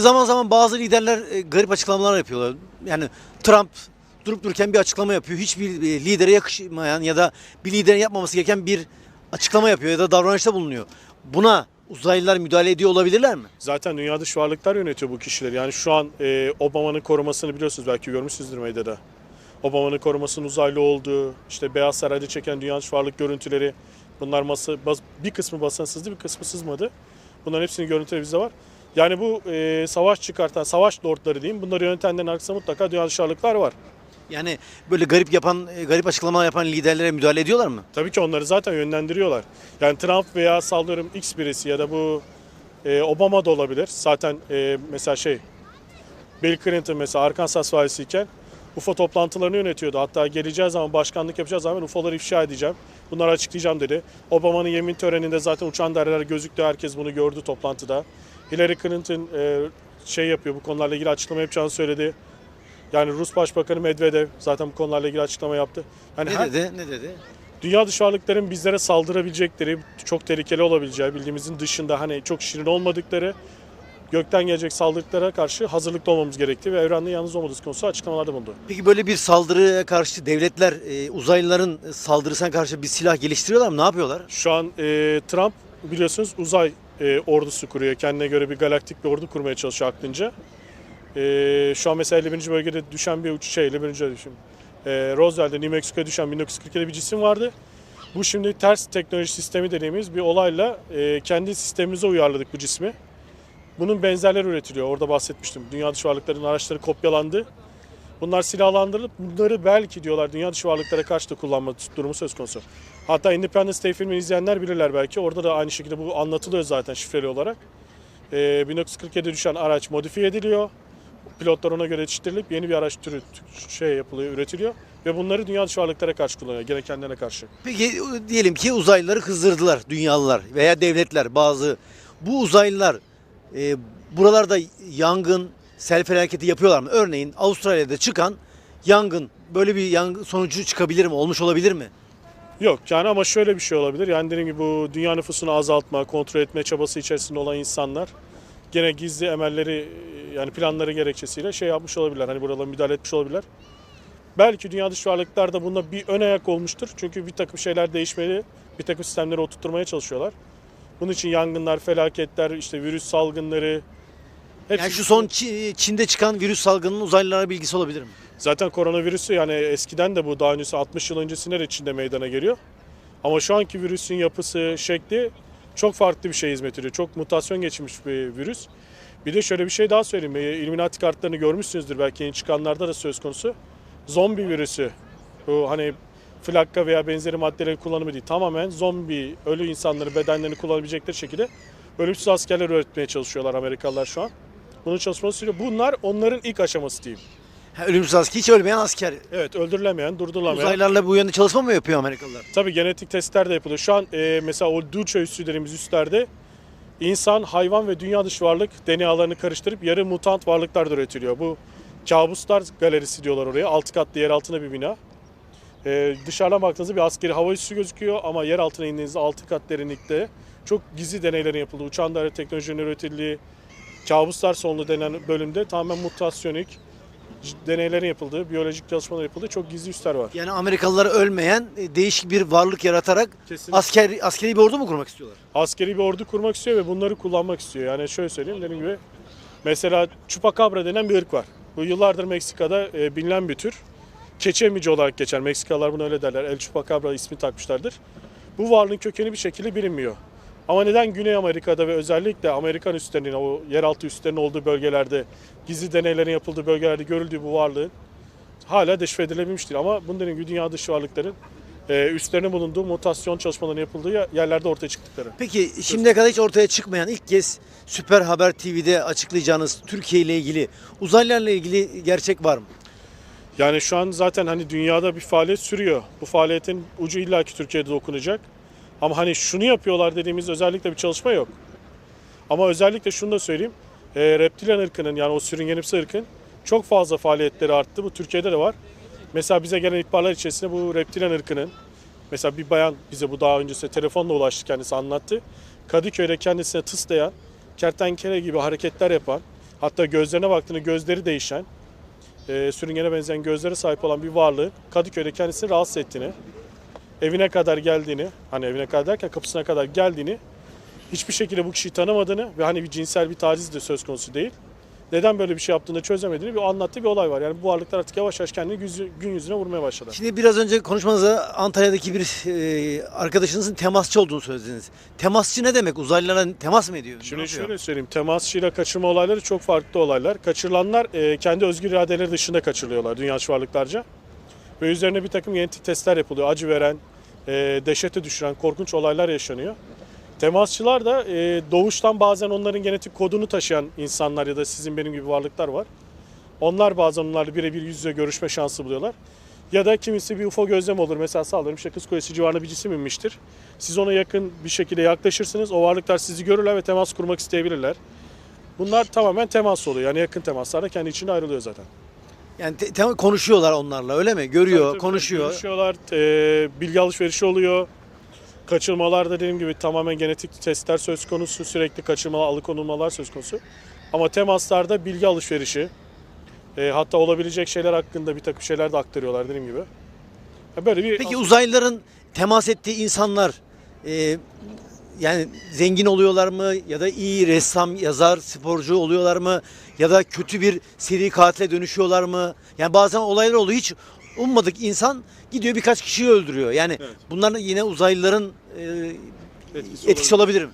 Peki zaman zaman bazı liderler e, garip açıklamalar yapıyorlar. Yani Trump durup dururken bir açıklama yapıyor. Hiçbir e, lidere yakışmayan ya da bir liderin yapmaması gereken bir açıklama yapıyor ya da davranışta bulunuyor. Buna uzaylılar müdahale ediyor olabilirler mi? Zaten dünya dışı varlıklar yönetiyor bu kişileri. Yani şu an e, Obama'nın korumasını biliyorsunuz belki görmüşsünüzdür medyada. Obama'nın korumasının uzaylı olduğu, işte Beyaz Saray'da çeken dünya dışı varlık görüntüleri. Bunlar masa, bir kısmı basınsızdı, bir kısmı sızmadı. Bunların hepsinin görüntüleri bizde var. Yani bu e, savaş çıkartan, savaş lordları diyeyim, bunları yönetenlerin arkasında mutlaka dünya dışı varlıklar var. Yani böyle garip yapan, e, garip açıklamalar yapan liderlere müdahale ediyorlar mı? Tabii ki onları zaten yönlendiriyorlar. Yani Trump veya sallıyorum X birisi ya da bu e, Obama da olabilir. Zaten e, mesela şey Bill Clinton mesela Arkansas valisiyken UFO toplantılarını yönetiyordu. Hatta geleceği zaman başkanlık yapacağı zaman UFO'ları ifşa edeceğim. Bunları açıklayacağım dedi. Obama'nın yemin töreninde zaten uçan daireler gözüktü. Herkes bunu gördü toplantıda. Hillary Clinton e, şey yapıyor bu konularla ilgili açıklama yapacağını söyledi. Yani Rus Başbakanı Medvedev zaten bu konularla ilgili açıklama yaptı. Yani Ne her- dedi? Ne dedi? Dünya dışı varlıkların bizlere saldırabilecekleri, çok tehlikeli olabileceği, bildiğimizin dışında hani çok şirin olmadıkları, gökten gelecek saldırılara karşı hazırlıklı olmamız gerektiği ve evrende yalnız olmadığımız konusu açıklamalarda bulundu. Peki böyle bir saldırıya karşı devletler e, uzaylıların saldırısına karşı bir silah geliştiriyorlar mı? Ne yapıyorlar? Şu an e, Trump biliyorsunuz uzay e, ordusu kuruyor. Kendine göre bir galaktik bir ordu kurmaya çalışıyor aklınca. E, şu an mesela 51. bölgede düşen bir uç şey, 51. düşün. E, Roosevelt'de New Mexico'ya düşen 1947'de bir cisim vardı. Bu şimdi ters teknoloji sistemi dediğimiz bir olayla e, kendi sistemimize uyarladık bu cismi. Bunun benzerleri üretiliyor. Orada bahsetmiştim. Dünya dışı varlıkların araçları kopyalandı. Bunlar silahlandırılıp bunları belki diyorlar dünya dışı varlıklara karşı da kullanma durumu söz konusu. Hatta Independence Day filmini izleyenler bilirler belki. Orada da aynı şekilde bu anlatılıyor zaten şifreli olarak. Ee, 1947'de düşen araç modifiye ediliyor. Pilotlar ona göre yetiştirilip yeni bir araç türü şey yapılıyor, üretiliyor. Ve bunları dünya dışı varlıklara karşı kullanıyor, gene kendilerine karşı. Peki diyelim ki uzaylıları kızdırdılar dünyalılar veya devletler bazı. Bu uzaylılar e, buralarda yangın, sel felaketi yapıyorlar mı? Örneğin Avustralya'da çıkan yangın böyle bir yangın sonucu çıkabilir mi? Olmuş olabilir mi? Yok yani ama şöyle bir şey olabilir. Yani dediğim gibi bu dünya nüfusunu azaltma, kontrol etme çabası içerisinde olan insanlar gene gizli emelleri yani planları gerekçesiyle şey yapmış olabilirler. Hani buralara müdahale etmiş olabilirler. Belki dünya dışı varlıklar da bunda bir ön ayak olmuştur. Çünkü bir takım şeyler değişmeli, bir takım sistemleri oturtmaya çalışıyorlar. Bunun için yangınlar, felaketler, işte virüs salgınları hepsi Yani şu son Çi- Çin'de çıkan virüs salgınının uzaylılara bilgisi olabilir mi? Zaten koronavirüsü yani eskiden de bu daha öncesi 60 yıl öncesinde de Çin'de meydana geliyor. Ama şu anki virüsün yapısı, şekli çok farklı bir şey hizmet ediyor. Çok mutasyon geçirmiş bir virüs. Bir de şöyle bir şey daha söyleyeyim. E, Illuminati kartlarını görmüşsünüzdür belki yeni çıkanlarda da söz konusu. Zombi virüsü. Bu hani flakka veya benzeri maddelerin kullanımı değil. Tamamen zombi, ölü insanları bedenlerini kullanabilecekleri şekilde ölümsüz askerler üretmeye çalışıyorlar Amerikalılar şu an. Bunun çalışması sürüyor. Bunlar onların ilk aşaması diyeyim. Ha, ölümsüz asker, hiç ölmeyen asker. Evet öldürülemeyen, durdurulamayan. Uzaylılarla bu yönde çalışma mı yapıyor Amerikalılar? Tabii genetik testler de yapılıyor. Şu an e, mesela o Duce üssü dediğimiz üstlerde insan, hayvan ve dünya dışı varlık DNA'larını karıştırıp yarı mutant varlıklar da üretiliyor. Bu kabuslar galerisi diyorlar oraya. Altı katlı yer altında bir bina. E, dışarıdan baktığınızda bir askeri hava üssü gözüküyor ama yer altına indiğinizde altı kat derinlikte çok gizli deneylerin yapıldığı, uçan daire teknolojinin üretildiği, kabuslar sonlu denen bölümde tamamen mutasyonik deneylerin yapıldığı, biyolojik çalışmalar yapıldığı çok gizli üsler var. Yani Amerikalılar ölmeyen e, değişik bir varlık yaratarak Kesinlikle. asker askeri bir ordu mu kurmak istiyorlar? askeri bir ordu kurmak istiyor ve bunları kullanmak istiyor. Yani şöyle söyleyeyim dediğim gibi mesela Chupacabra denen bir ırk var. Bu yıllardır Meksika'da e, bilinen bir tür. Keçi emici olarak geçer. Meksikalılar bunu öyle derler. El Chupacabra ismi takmışlardır. Bu varlığın kökeni bir şekilde bilinmiyor. Ama neden Güney Amerika'da ve özellikle Amerikan üslerinin, o yeraltı üslerinin olduğu bölgelerde, gizli deneylerin yapıldığı bölgelerde görüldüğü bu varlığın hala deşifre edilememiş değil. Ama bunların gibi dünya dışı varlıkların e, üstlerine bulunduğu mutasyon çalışmalarının yapıldığı yer- yerlerde ortaya çıktıkları. Peki şimdiye kadar hiç ortaya çıkmayan ilk kez Süper Haber TV'de açıklayacağınız Türkiye ile ilgili uzaylılarla ilgili gerçek var mı? Yani şu an zaten hani dünyada bir faaliyet sürüyor. Bu faaliyetin ucu illaki Türkiye'de dokunacak. Ama hani şunu yapıyorlar dediğimiz özellikle bir çalışma yok. Ama özellikle şunu da söyleyeyim. E, reptilyan ırkının yani o sürüngenimsi ırkın çok fazla faaliyetleri arttı. Bu Türkiye'de de var. Mesela bize gelen ihbarlar içerisinde bu reptilyan ırkının mesela bir bayan bize bu daha öncesinde telefonla ulaştı kendisi anlattı. Kadıköy'de kendisine tıslayan, kertenkele gibi hareketler yapan, Hatta gözlerine baktığında gözleri değişen, e, sürüngene benzeyen gözlere sahip olan bir varlığın Kadıköy'de kendisini rahatsız ettiğini, evine kadar geldiğini, hani evine kadar derken kapısına kadar geldiğini, hiçbir şekilde bu kişiyi tanımadığını ve hani bir cinsel bir taciz de söz konusu değil. Neden böyle bir şey yaptığını çözemediğini bir anlattığı bir olay var. Yani bu varlıklar artık yavaş yavaş kendini gün yüzüne vurmaya başladı. Şimdi biraz önce konuşmanızda Antalya'daki bir e, arkadaşınızın temasçı olduğunu söylediniz. Temasçı ne demek? Uzaylılara temas mı ediyor? Şimdi şöyle söyleyeyim, temasçıyla kaçırma olayları çok farklı olaylar. Kaçırılanlar e, kendi özgür iradeleri dışında kaçırılıyorlar dünya varlıklarca. Ve üzerine bir takım genetik testler yapılıyor. Acı veren, e, dehşete düşüren, korkunç olaylar yaşanıyor. Temasçılar da e, doğuştan bazen onların genetik kodunu taşıyan insanlar ya da sizin benim gibi varlıklar var. Onlar bazen onlarla birebir yüz yüze görüşme şansı buluyorlar. Ya da kimisi bir UFO gözlem olur. Mesela sallıyorum işte Kız Kulesi civarında bir cisim inmiştir. Siz ona yakın bir şekilde yaklaşırsınız. O varlıklar sizi görürler ve temas kurmak isteyebilirler. Bunlar tamamen temas oluyor. Yani yakın temaslarda kendi içinde ayrılıyor zaten. Yani te- te- konuşuyorlar onlarla öyle mi? Görüyor, Tabii tabii, konuşuyor. Konuşuyorlar. e, bilgi alışverişi oluyor. Kaçırmalarda dediğim gibi tamamen genetik testler söz konusu. Sürekli kaçırmalar, alıkonulmalar söz konusu. Ama temaslarda bilgi alışverişi. e, hatta olabilecek şeyler hakkında bir takım şeyler de aktarıyorlar dediğim gibi. Ya Böyle bir Peki uzaylıların temas ettiği insanlar e, yani zengin oluyorlar mı ya da iyi ressam, yazar, sporcu oluyorlar mı ya da kötü bir seri katile dönüşüyorlar mı? Yani bazen olaylar oluyor hiç ummadık insan gidiyor birkaç kişiyi öldürüyor. Yani Evet. bunların yine uzaylıların e, Etkisi etkisi olabilir mi?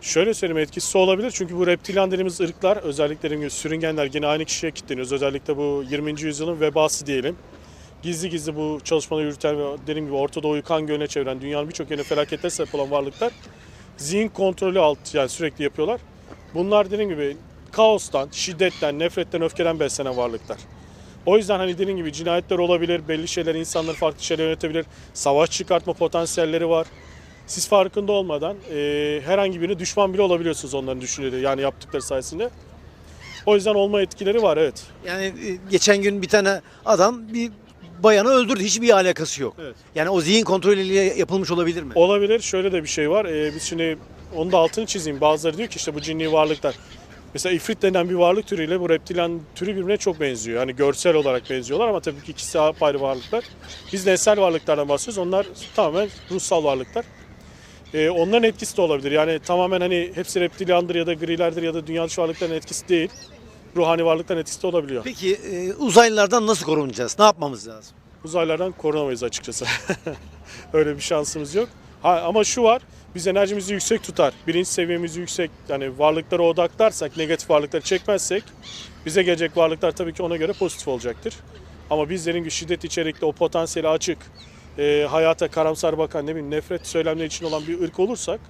Şöyle söyleyeyim etkisi olabilir çünkü bu reptilyan dediğimiz ırklar özellikle dediğim gibi sürüngenler yine aynı kişiye kilitleniyoruz. Özellikle bu 20. yüzyılın vebası diyelim. Gizli gizli bu çalışmaları yürüten ve dediğim gibi Orta Doğu'yu kan gölüne çeviren dünyanın birçok yerine felaketler sebep olan varlıklar zihin kontrolü alt yani sürekli yapıyorlar. Bunlar dediğim gibi kaostan, şiddetten, nefretten, öfkeden beslenen varlıklar. O yüzden hani dediğim gibi cinayetler olabilir, belli şeyler insanları farklı şeyler yönetebilir, savaş çıkartma potansiyelleri var. Siz farkında olmadan e, herhangi birine düşman bile olabiliyorsunuz onların düşünceleri yani yaptıkları sayesinde. O yüzden olma etkileri var evet. Yani e, geçen gün bir tane adam bir bayanı öldürdü. Hiçbir alakası yok. Evet. Yani o zihin kontrolüyle yapılmış olabilir mi? Olabilir. Şöyle de bir şey var. Ee, biz şimdi onu da altını çizeyim. Bazıları diyor ki işte bu cinli varlıklar. Mesela ifrit denen bir varlık türüyle bu reptilyan türü birbirine çok benziyor. Yani görsel olarak benziyorlar ama tabii ki ikisi apayrı varlıklar. Biz nesnel varlıklardan bahsediyoruz. Onlar tamamen ruhsal varlıklar. Ee, onların etkisi de olabilir. Yani tamamen hani hepsi reptilyandır ya da grilerdir ya da dünya dışı varlıkların etkisi değil. Ruhani varlıkların etkisi de olabiliyor. Peki e, uzaylılardan nasıl korunacağız? Ne yapmamız lazım? uzaylardan korunamayız açıkçası. Öyle bir şansımız yok. Ha, ama şu var, biz enerjimizi yüksek tutar, bilinç seviyemizi yüksek, yani varlıklara odaklarsak, negatif varlıkları çekmezsek, bize gelecek varlıklar tabii ki ona göre pozitif olacaktır. Ama bizlerin şiddet içerikli, o potansiyeli açık, e, hayata karamsar bakan, ne bileyim nefret söylemleri için olan bir ırk olursak,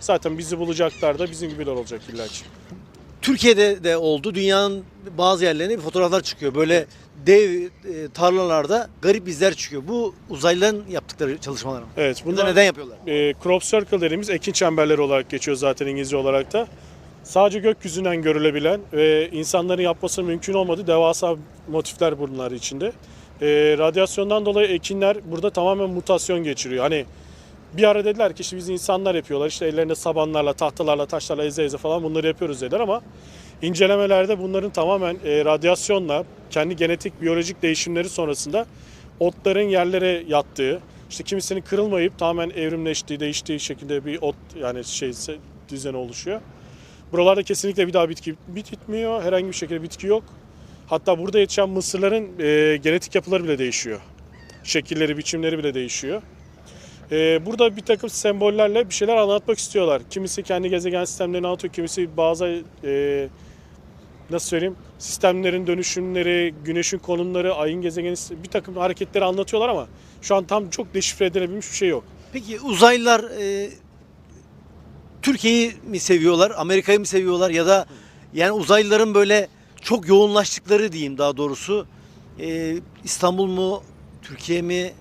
zaten bizi bulacaklar da bizim gibiler olacak illa ki. Türkiye'de de oldu. Dünyanın bazı yerlerinde bir fotoğraflar çıkıyor. Böyle dev e, tarlalarda garip izler çıkıyor. Bu uzaylıların yaptıkları çalışmalar mı? Evet, Bunu bunlar... neden yapıyorlar? E, crop circle dediğimiz ekin çemberleri olarak geçiyor zaten İngilizce olarak da. Sadece gökyüzünden görülebilen ve insanların yapması mümkün olmadığı devasa motifler bunlar içinde. E, radyasyondan dolayı ekinler burada tamamen mutasyon geçiriyor. Hani bir ara dediler ki işte biz insanlar yapıyorlar işte ellerinde sabanlarla, tahtalarla, taşlarla eze eze falan bunları yapıyoruz dediler ama incelemelerde bunların tamamen e, radyasyonla kendi genetik biyolojik değişimleri sonrasında otların yerlere yattığı, işte kimisinin kırılmayıp tamamen evrimleştiği, değiştiği şekilde bir ot yani şey düzen oluşuyor. Buralarda kesinlikle bir daha bitki bitmiyor. Herhangi bir şekilde bitki yok. Hatta burada yetişen mısırların e, genetik yapıları bile değişiyor. Şekilleri, biçimleri bile değişiyor. E, burada bir takım sembollerle bir şeyler anlatmak istiyorlar. Kimisi kendi gezegen sistemlerini anlatıyor, kimisi bazı e, nasıl söyleyeyim sistemlerin dönüşümleri, güneşin konumları, ayın gezegeni bir takım hareketleri anlatıyorlar ama şu an tam çok deşifre edilebilmiş bir şey yok. Peki uzaylılar e, Türkiye'yi mi seviyorlar, Amerika'yı mı seviyorlar ya da yani uzaylıların böyle çok yoğunlaştıkları diyeyim daha doğrusu e, İstanbul mu, Türkiye mi,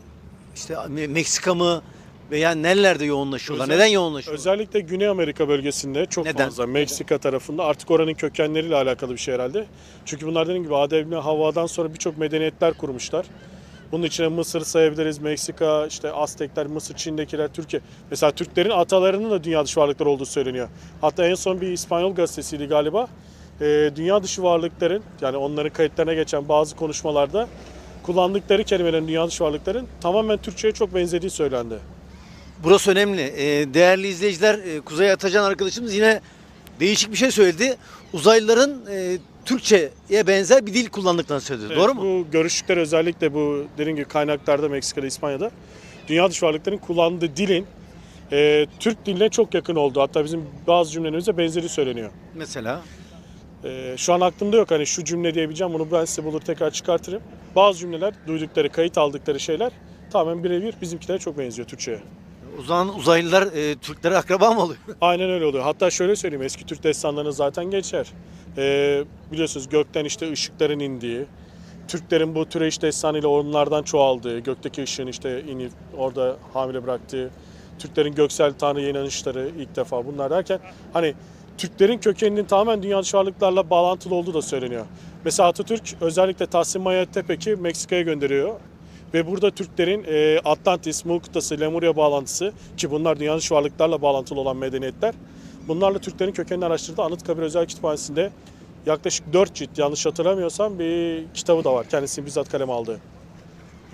işte Me- Meksika mı veya nerelerde yoğunlaşıyorlar? Özel- Neden yoğunlaşıyorlar? Özellikle Güney Amerika bölgesinde çok Neden? fazla. Meksika tarafında artık oranın kökenleriyle alakalı bir şey herhalde. Çünkü bunlar dediğim gibi Adem'le Havva'dan sonra birçok medeniyetler kurmuşlar. Bunun içine Mısır sayabiliriz, Meksika, işte Aztekler, Mısır, Çin'dekiler, Türkiye. Mesela Türklerin atalarının da dünya dışı varlıklar olduğu söyleniyor. Hatta en son bir İspanyol gazetesiydi galiba. e, dünya dışı varlıkların yani onların kayıtlarına geçen bazı konuşmalarda kullandıkları kelimelerin dünya dışı varlıkların tamamen Türkçe'ye çok benzediği söylendi. Burası önemli. Ee, değerli izleyiciler, e, Kuzey Atacan arkadaşımız yine değişik bir şey söyledi. Uzaylıların e, Türkçe'ye benzer bir dil kullandıklarını söyledi. Evet, Doğru mu? Bu görüşler özellikle bu dediğim gibi kaynaklarda Meksika'da, İspanya'da dünya dışı varlıkların kullandığı dilin e, Türk diline çok yakın olduğu hatta bizim bazı cümlelerimizde benzeri söyleniyor. Mesela. E, şu an aklımda yok hani şu cümle diyebileceğim bunu ben size bulur tekrar çıkartırım. Bazı cümleler duydukları, kayıt aldıkları şeyler tamamen birebir bizimkilere çok benziyor Türkçe'ye. O zaman uzaylılar e, Türklere akraba mı oluyor? Aynen öyle oluyor. Hatta şöyle söyleyeyim eski Türk destanlarını zaten geçer. Ee, biliyorsunuz gökten işte ışıkların indiği, Türklerin bu türeş destanıyla onlardan çoğaldığı, gökteki ışığın işte inip orada hamile bıraktığı, Türklerin göksel tanrıya inanışları ilk defa bunlar derken hani Türklerin kökeninin tamamen dünya dışı bağlantılı olduğu da söyleniyor. Mesela Atatürk özellikle Tahsin Mayatepeki Meksika'ya gönderiyor. Ve burada Türklerin e, Atlantis, Mu kıtası, Lemuria bağlantısı ki bunlar dünya dışı varlıklarla bağlantılı olan medeniyetler. Bunlarla Türklerin kökenini araştırdığı Anıtkabir Özel Kütüphanesi'nde yaklaşık 4 cilt yanlış hatırlamıyorsam bir kitabı da var. Kendisini bizzat kaleme aldığı.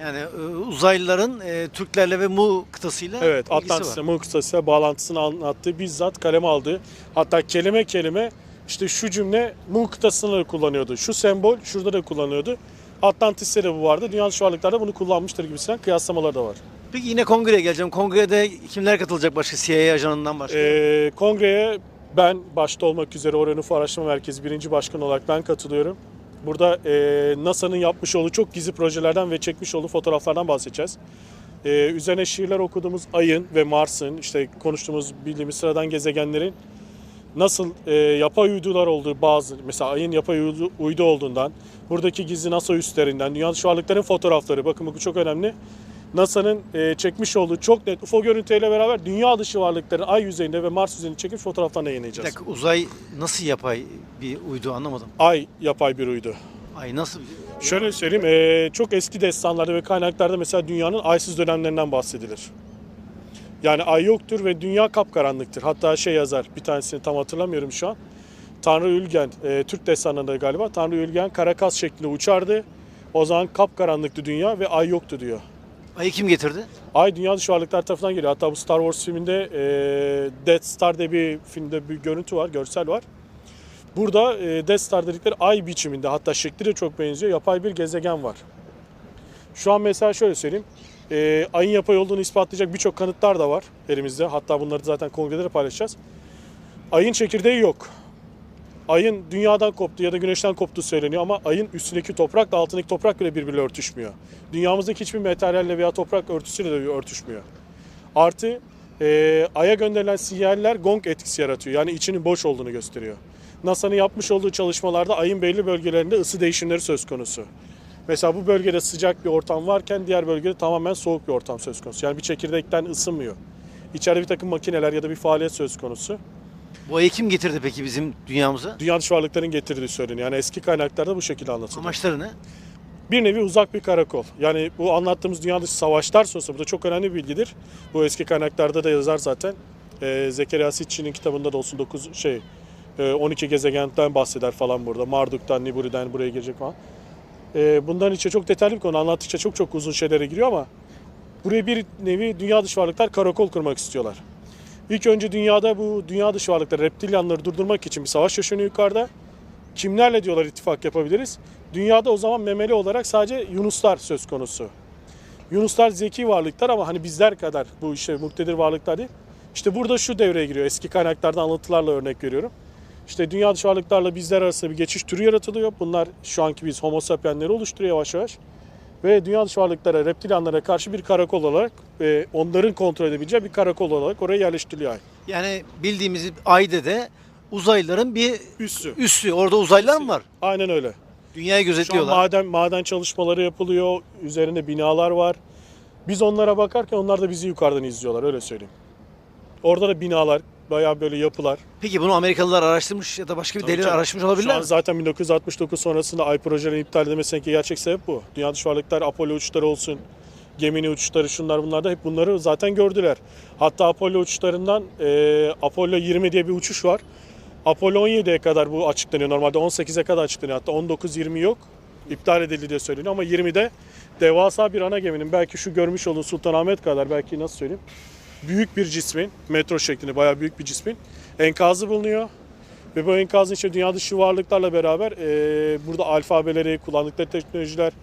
Yani e, uzaylıların e, Türklerle ve Mu kıtasıyla Evet, ilgisi Atlantis ile var. Mu kıtasıyla bağlantısını anlattığı bizzat kaleme aldığı. Hatta kelime kelime işte şu cümle Mu kıtasını da kullanıyordu. Şu sembol şurada da kullanıyordu. Atlantis'te de bu vardı. Dünya dışı varlıklarda bunu kullanmıştır gibisinden kıyaslamaları da var. Peki yine kongreye geleceğim. Kongrede kimler katılacak başka CIA ajanından başka? Ee, kongreye ben başta olmak üzere Oranufo Araştırma Merkezi birinci başkan olarak ben katılıyorum. Burada e, NASA'nın yapmış olduğu çok gizli projelerden ve çekmiş olduğu fotoğraflardan bahsedeceğiz. Ee, üzerine şiirler okuduğumuz Ay'ın ve Mars'ın, işte konuştuğumuz bildiğimiz sıradan gezegenlerin nasıl e, yapay uydular olduğu bazı, mesela Ay'ın yapay uydu, uydu olduğundan, buradaki gizli NASA üstlerinden, dünya dışı varlıkların fotoğrafları, bakın bu çok önemli. NASA'nın e, çekmiş olduğu çok net UFO görüntüleriyle beraber dünya dışı varlıkların Ay yüzeyinde ve Mars yüzeyinde çekmiş fotoğraflarını Bir yayınlayacağız. dakika uzay nasıl yapay bir uydu anlamadım. Ay yapay bir uydu. Ay nasıl? Şöyle söyleyeyim, e, çok eski destanlarda ve kaynaklarda mesela dünyanın aysız dönemlerinden bahsedilir. Yani ay yoktur ve dünya kapkaranlıktır. Hatta şey yazar, bir tanesini tam hatırlamıyorum şu an. Tanrı Ülgen, e, Türk destanlarında galiba, Tanrı Ülgen karakaz şeklinde uçardı. O zaman kapkaranlıktı dünya ve ay yoktu diyor. Ayı kim getirdi? Ay dünya dışı varlıklar tarafından geliyor. Hatta bu Star Wars filminde e, Death Star diye bir filmde bir görüntü var, görsel var. Burada e, Death Star dedikleri ay biçiminde hatta şekli de çok benziyor. Yapay bir gezegen var. Şu an mesela şöyle söyleyeyim. E, ayın yapay olduğunu ispatlayacak birçok kanıtlar da var elimizde. Hatta bunları zaten kongrede de paylaşacağız. Ayın çekirdeği yok. Ayın dünyadan koptuğu ya da güneşten koptuğu söyleniyor ama ayın üstündeki toprakla altındaki toprak bile birbiriyle örtüşmüyor. Dünyamızdaki hiçbir materyalle veya toprak örtüsüyle de örtüşmüyor. Artı e, Ay'a gönderilen sinyaller gong etkisi yaratıyor. Yani içinin boş olduğunu gösteriyor. NASA'nın yapmış olduğu çalışmalarda Ay'ın belli bölgelerinde ısı değişimleri söz konusu. Mesela bu bölgede sıcak bir ortam varken diğer bölgede tamamen soğuk bir ortam söz konusu. Yani bir çekirdekten ısınmıyor. İçeride bir takım makineler ya da bir faaliyet söz konusu. Bu ayı kim getirdi peki bizim dünyamıza? Dünya dışı varlıkların getirdiği söyleniyor. Yani eski kaynaklarda bu şekilde anlatılıyor. Amaçları ne? Bir nevi uzak bir karakol. Yani bu anlattığımız dünya dışı savaşlar sonrası bu da çok önemli bir bilgidir. Bu eski kaynaklarda da yazar zaten. Ee, Zekeriya Sitchin'in kitabında da olsun 9 şey e, 12 gezegenden bahseder falan burada. Marduk'tan, Niburi'den buraya gelecek falan. Ee, bundan içe çok detaylı bir konu. Anlattıkça çok çok uzun şeylere giriyor ama buraya bir nevi dünya dışı varlıklar karakol kurmak istiyorlar. İlk önce dünyada bu dünya dışı varlıkları, reptilyanları durdurmak için bir savaş yaşanıyor yukarıda. Kimlerle diyorlar ittifak yapabiliriz? Dünyada o zaman memeli olarak sadece yunuslar söz konusu. Yunuslar zeki varlıklar ama hani bizler kadar bu işte muktedir varlıklar değil. İşte burada şu devreye giriyor. Eski kaynaklardan anlatılarla örnek veriyorum. İşte dünya dışı varlıklarla bizler arasında bir geçiş türü yaratılıyor. Bunlar şu anki biz homo sapienleri oluşturuyor yavaş yavaş. Ve dünya dışı varlıklara, reptilyanlara karşı bir karakol olarak, e, onların kontrol edebileceği bir karakol olarak oraya yerleştiriliyor ay. Yani bildiğimiz ayda de uzaylıların bir Üssü. üssü. Orada uzaylılar mı var? Aynen öyle. Dünyayı Şu an gözetliyorlar. maden, maden çalışmaları yapılıyor. Üzerinde binalar var. Biz onlara bakarken onlar da bizi yukarıdan izliyorlar öyle söyleyeyim. Orada da binalar, bayağı böyle yapılar. Peki bunu Amerikalılar araştırmış ya da başka bir Tabii delil canım. araştırmış Şu olabilirler an mi? zaten 1969 sonrasında ay projelerini iptal edilmesindeki gerçek sebep bu. Dünya dışı varlıklar Apollo uçuşları olsun, Gemini uçuşları şunlar bunlar da hep bunları zaten gördüler. Hatta Apollo uçuşlarından e, Apollo 20 diye bir uçuş var. Apollo 17'ye kadar bu açıklanıyor. Normalde 18'e kadar açıklanıyor. Hatta 19-20 yok. İptal edildi diye söyleniyor ama 20'de devasa bir ana geminin belki şu görmüş olduğunuz Sultanahmet kadar belki nasıl söyleyeyim büyük bir cismin metro şeklinde bayağı büyük bir cismin enkazı bulunuyor. Ve bu enkazın içinde dünya dışı varlıklarla beraber e, burada alfabeleri, kullandıkları teknolojiler,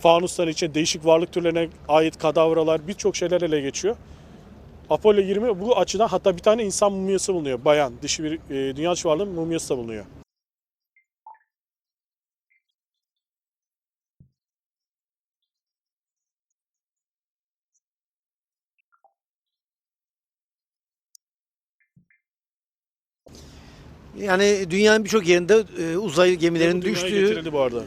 fanusların içinde değişik varlık türlerine ait kadavralar birçok şeyler ele geçiyor. Apollo 20 bu açıdan hatta bir tane insan mumyası bulunuyor. Bayan, dişi bir e, dünya dışı varlığın mumyası da bulunuyor. Yani dünyanın birçok yerinde e, uzay gemilerinin Bu dünyaya düştüğü getirildi bu arada.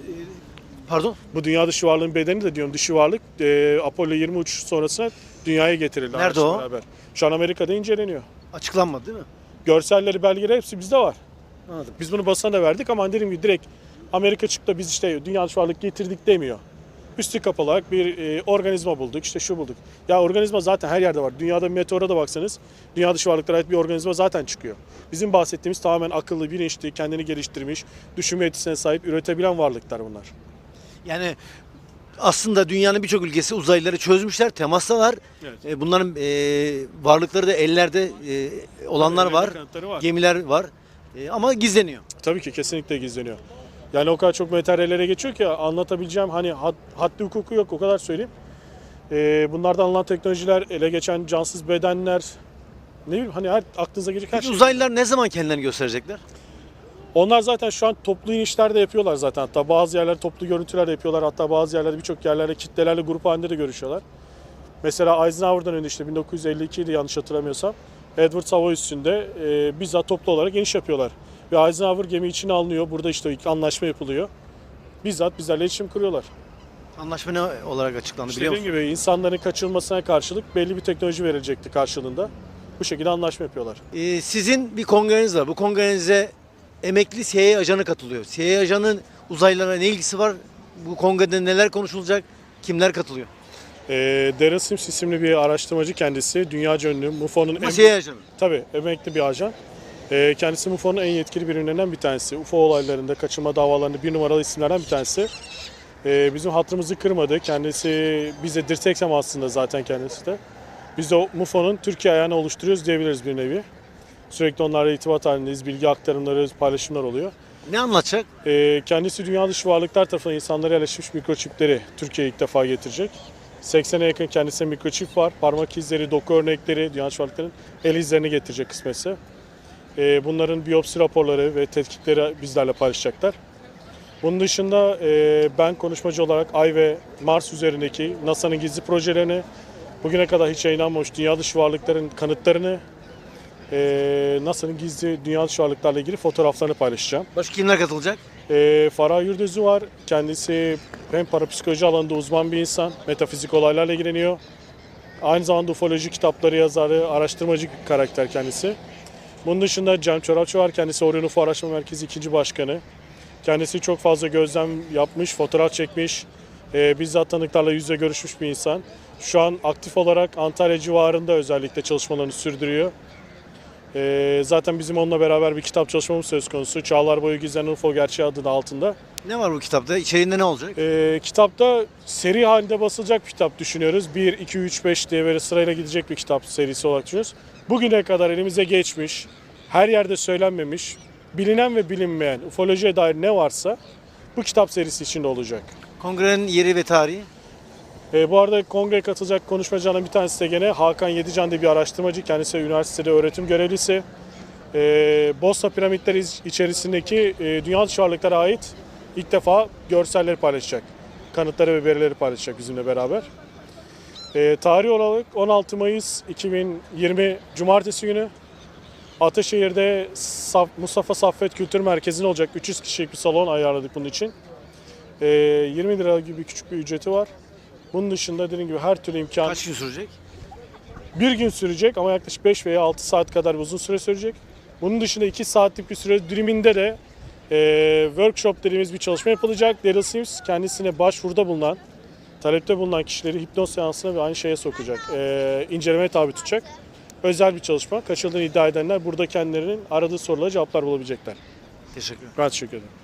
pardon Bu dünya dışı varlığın bedeni de diyorum dışı varlık e, Apollo 20 uçuş sonrasında dünyaya getirildi. Nerede araçla o? Beraber. Şu an Amerika'da inceleniyor. açıklanmadı değil mi? Görselleri, belgeleri hepsi bizde var. Anladım. Biz bunu basına da verdik ama dediğim gibi direkt Amerika çıktı biz işte dünya dışı varlık getirdik demiyor. Üstü kapalı bir e, organizma bulduk, işte şu bulduk. Ya organizma zaten her yerde var. Dünyada meteora da baksanız dünya dışı varlıklara ait bir organizma zaten çıkıyor. Bizim bahsettiğimiz tamamen akıllı, bilinçli, kendini geliştirmiş, düşünme yetisine sahip, üretebilen varlıklar bunlar. Yani aslında dünyanın birçok ülkesi uzaylıları çözmüşler, temastalar. Evet. E, Bunların e, varlıkları da ellerde e, olanlar var, var. gemiler var. E, ama gizleniyor. Tabii ki kesinlikle gizleniyor. Yani o kadar çok materyallere geçiyor ki anlatabileceğim hani had, haddi hukuku yok o kadar söyleyeyim. Ee, bunlardan alınan teknolojiler, ele geçen cansız bedenler, ne bileyim hani her aklınıza gelecek her Peki şey. uzaylılar ne zaman kendilerini gösterecekler? Onlar zaten şu an toplu inişler de yapıyorlar zaten. Hatta bazı yerlerde toplu görüntüler de yapıyorlar. Hatta bazı yerlerde birçok yerlerde kitlelerle grup halinde de görüşüyorlar. Mesela Eisenhower'dan önce işte 1952 idi yanlış hatırlamıyorsam. Edward Hava üstünde e, bizzat toplu olarak iniş yapıyorlar. Ve Eisenhower gemi içine alınıyor. Burada işte ilk anlaşma yapılıyor. Bizzat bizlerle iletişim kuruyorlar. Anlaşma ne olarak açıklandı İşte biliyor dediğim musun? gibi insanların kaçırılmasına karşılık belli bir teknoloji verilecekti karşılığında. Bu şekilde anlaşma yapıyorlar. E, sizin bir kongreniz var. Bu kongrenize emekli CIA ajanı katılıyor. CIA ajanın uzaylılara ne ilgisi var? Bu kongrede neler konuşulacak? Kimler katılıyor? E, Darren Sims isimli bir araştırmacı kendisi. Dünyaca ünlü. MUFO'nun Ama CIA ajanı. Tabii emekli bir ajan. Ee, kendisi MUFO'nun en yetkili birimlerinden bir tanesi. UFO olaylarında, kaçırma davalarında bir numaralı isimlerden bir tanesi. Ee, bizim hatırımızı kırmadı. Kendisi bize dirseksem aslında zaten kendisi de. Biz de MUFO'nun Türkiye ayağını oluşturuyoruz diyebiliriz bir nevi. Sürekli onlarla irtibat halindeyiz. Bilgi aktarımları, paylaşımlar oluyor. Ne anlatacak? Ee, kendisi dünya dışı varlıklar tarafından insanlara yerleşmiş mikroçipleri Türkiye'ye ilk defa getirecek. 80'e yakın kendisine mikroçip var. Parmak izleri, doku örnekleri, dünya dışı varlıkların el izlerini getirecek kısmetse. Ee, bunların biyopsi raporları ve tetkikleri bizlerle paylaşacaklar. Bunun dışında e, ben konuşmacı olarak Ay ve Mars üzerindeki NASA'nın gizli projelerini, bugüne kadar hiç yayınlanmamış dünya dışı varlıkların kanıtlarını, e, NASA'nın gizli dünya dışı varlıklarla ilgili fotoğraflarını paylaşacağım. Başka kimler katılacak? E, Farah Yurdözü var. Kendisi hem parapsikoloji alanında uzman bir insan. Metafizik olaylarla ilgileniyor. Aynı zamanda ufoloji kitapları yazarı, araştırmacı bir karakter kendisi. Bunun dışında Cem Çorapçı var. Kendisi Orion UFO Araştırma Merkezi ikinci başkanı. Kendisi çok fazla gözlem yapmış, fotoğraf çekmiş. E, bizzat tanıklarla yüzle görüşmüş bir insan. Şu an aktif olarak Antalya civarında özellikle çalışmalarını sürdürüyor. E, zaten bizim onunla beraber bir kitap çalışmamız söz konusu. Çağlar Boyu Gizlenen UFO Gerçeği adı altında. Ne var bu kitapta? İçeriğinde ne olacak? Ee, kitapta seri halinde basılacak bir kitap düşünüyoruz. 1, 2, 3, 5 diye böyle sırayla gidecek bir kitap serisi olarak düşünüyoruz. Bugüne kadar elimize geçmiş, her yerde söylenmemiş, bilinen ve bilinmeyen ufolojiye dair ne varsa bu kitap serisi içinde olacak. Kongrenin yeri ve tarihi? Ee, bu arada kongreye katılacak konuşmacılardan bir tanesi de gene Hakan Yedican diye bir araştırmacı. Kendisi üniversitede öğretim görevlisi. Ee, Bosna piramitleri iç- içerisindeki e, dünya dışı varlıklara ait ilk defa görselleri paylaşacak. Kanıtları ve verileri paylaşacak bizimle beraber. Ee, tarih olarak 16 Mayıs 2020 Cumartesi günü Ataşehir'de Saf- Mustafa Saffet Kültür Merkezi'nde olacak 300 kişilik bir salon ayarladık bunun için. Ee, 20 lira gibi küçük bir ücreti var. Bunun dışında dediğim gibi her türlü imkan Kaç gün sürecek? bir gün sürecek ama yaklaşık 5 veya 6 saat kadar uzun süre sürecek. Bunun dışında 2 saatlik bir süre diliminde de e, workshop dediğimiz bir çalışma yapılacak. Daryl Sims kendisine başvuruda bulunan, talepte bulunan kişileri hipnoz seansına ve aynı şeye sokacak. E, incelemeye tabi tutacak. özel bir çalışma. Kaçırıldığını iddia edenler burada kendilerinin aradığı sorulara cevaplar bulabilecekler. Teşekkür ederim. Ben teşekkür ederim.